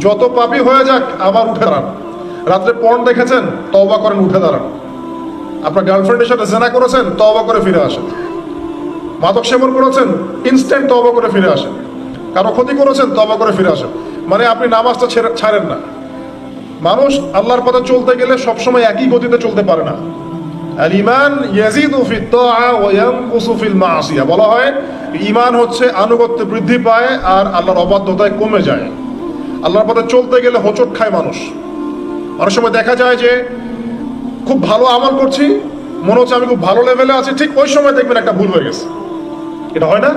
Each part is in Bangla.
যত পাপি হয়ে যাক, আবার উঠে দাঁড়ান। রাত্রে পর্ন দেখেছেন, তওবা করেন, উঠে দাঁড়ান। আপনার গার্লফ্রেন্ডের সাথে জেনা করেছেন, তওবা করে ফিরে আসেন। মাদক সেবন করেছেন ইনস্ট্যান্ট তওবা করে ফিরে আসেন। কারও ক্ষতি করেছেন, তওবা করে ফিরে আসেন। মানে আপনি নামাজটা ছেড়ে- ছাড়েন না। মানুষ আল্লাহর পথে চলতে গেলে সবসময় একই গতিতে চলতে পারে না। আর ইমান ইয়াজিদু ফিত তাআ ওয়া ইয়ানকুসু ফিল বলা হয় ইমান হচ্ছে আনুগত্য বৃদ্ধি পায় আর আল্লাহর অবাধ্যতায় কমে যায়। আল্লাহর পথে চলতে গেলে হোঁচট খায় মানুষ। অনেক সময় দেখা যায় যে খুব ভালো আমল করছি, মনে হচ্ছে আমি খুব ভালো লেভেলে আছি, ঠিক ওই সময় দেখবেন একটা ভুল হয়ে গেছে। এটা হয় না?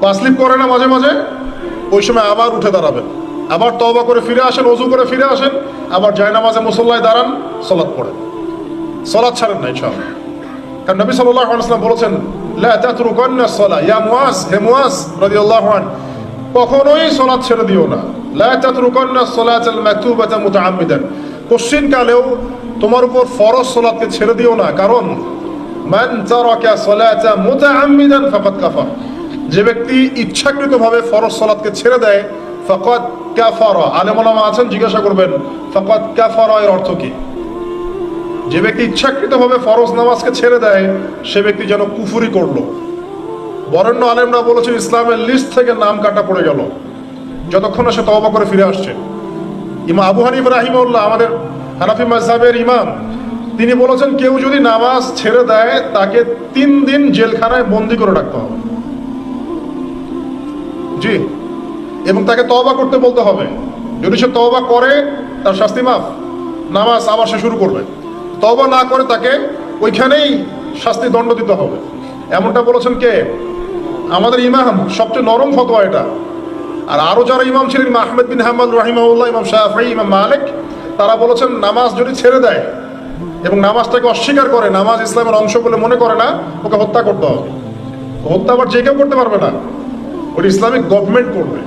পাসলিপ করে না মাঝে মাঝে, ওই সময় আবার উঠে দাঁড়াবেন। আবার তবা করে ফিরে আসেন অজু করে ফিরে আসেন, আবার জায়নামাজে মুসল্লায় দাঁড়ান সলাদ পড়েন। সলাদ ছাড়েন না, ইনশাআল্লাহ। কারণ নবী সাল্লাল্লাহু আলাইহি ওয়াসাল্লাম বলেছেন কখনোই সলাদ ছেড়ে দিও না। কোশ্চিন কালেও তোমার উপর ফরজ সলাতকে ছেড়ে দিও না, কারণ ফাকাদ কাফার। যে ব্যক্তি ইচ্ছাকৃতভাবে ফরজ সলাতকে ছেড়ে দেয়, ফাকাদ কাফারা। আলেম ওলামা আছেন, জিজ্ঞাসা করবেন, ফাকাদ কাফারা এর অর্থ কি? যে ব্যক্তি ইচ্ছাকৃতভাবে ফরজ নামাজকে ছেড়ে দেয়, সে ব্যক্তি যেন কুফুরি করল। বরেণ্য আলেমরা বলেছেন, ইসলামের লিস্ট থেকে নাম কাটা পড়ে গেল। যতক্ষণ সে তওবা করে ফিরে আসছে। ইমা আবু হানিফ রাহিমউল্লাহ আমাদের হানাফি মাযহাবের ইমাম, তিনি বলেছেন, কেউ যদি নামাজ ছেড়ে দেয়, তাকে তিন দিন জেলখানায় বন্দি করে রাখতে হবে। জি। এবং তাকে তওবা করতে বলতে হবে। যদি সে তওবা করে, তার শাস্তি মাফ। নামাজ আবার সে শুরু করবে। তবা না করে তাকে ওইখানেই শাস্তি দণ্ড দিতে হবে। এমনটা বলেছেন কে? আমাদের ইমাম, সবচেয়ে নরম ফতোয়া এটা। আর আরও যারা ইমাম ছিলেন, আহমেদ বিন হাম্মাদ রাহিমাউল্লাহ ইমাম শাহি ইমাম মালিক, তারা বলেছেন, নামাজ যদি ছেড়ে দেয় এবং নামাজটাকে অস্বীকার করে, নামাজ ইসলামের অংশ বলে মনে করে না, ওকে হত্যা করতে হবে। হত্যা আবার যে কেউ করতে পারবে না। ওটা ইসলামিক গভর্নমেন্ট করবে।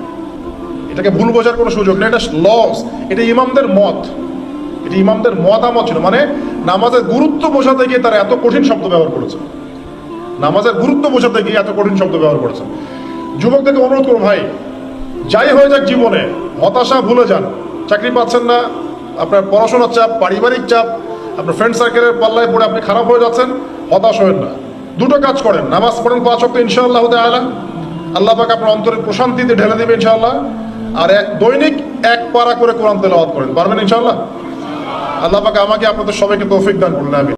এটাকে ভুল বোঝার কোনো সুযোগ নেই, এটা লস এটা ইমামদের মত। এটা ইমামদের মতামত ছিল মানে নামাজের গুরুত্ব বোঝাতে গিয়ে তারা এত কঠিন শব্দ ব্যবহার করেছে। নামাজের গুরুত্ব বোঝাতে গিয়ে এত কঠিন শব্দ ব্যবহার করেছে। যুবকদেরকে অনুরোধ করুন ভাই যাই হয়ে যাক জীবনে, হতাশা ভুলে যান। চাকরি পাচ্ছেন না, আপনার পড়াশোনার চাপ, পারিবারিক চাপ, আপনার ফ্রেন্ড সার্কেলের পাল্লায় পড়ে আপনি খারাপ হয়ে যাচ্ছেন, হতাশ হবেন না। দুটো কাজ করেন, নামাজ পড়েন পাঁচ অক্ট ইনশাআল্লাহ আলা আল্লাহ পাক আপনার অন্তরের প্রশান্তিতে ঢেলে দেবে, ইনশাআল্লাহ। আর দৈনিক এক পারা করে কোরআন তেলাওয়াত করেন, পারবেন ইনশাআল্লাহ? আল্লাহ পাক আমাকে, আপনাদের সবাইকে তৌফিক দান করলেন আমি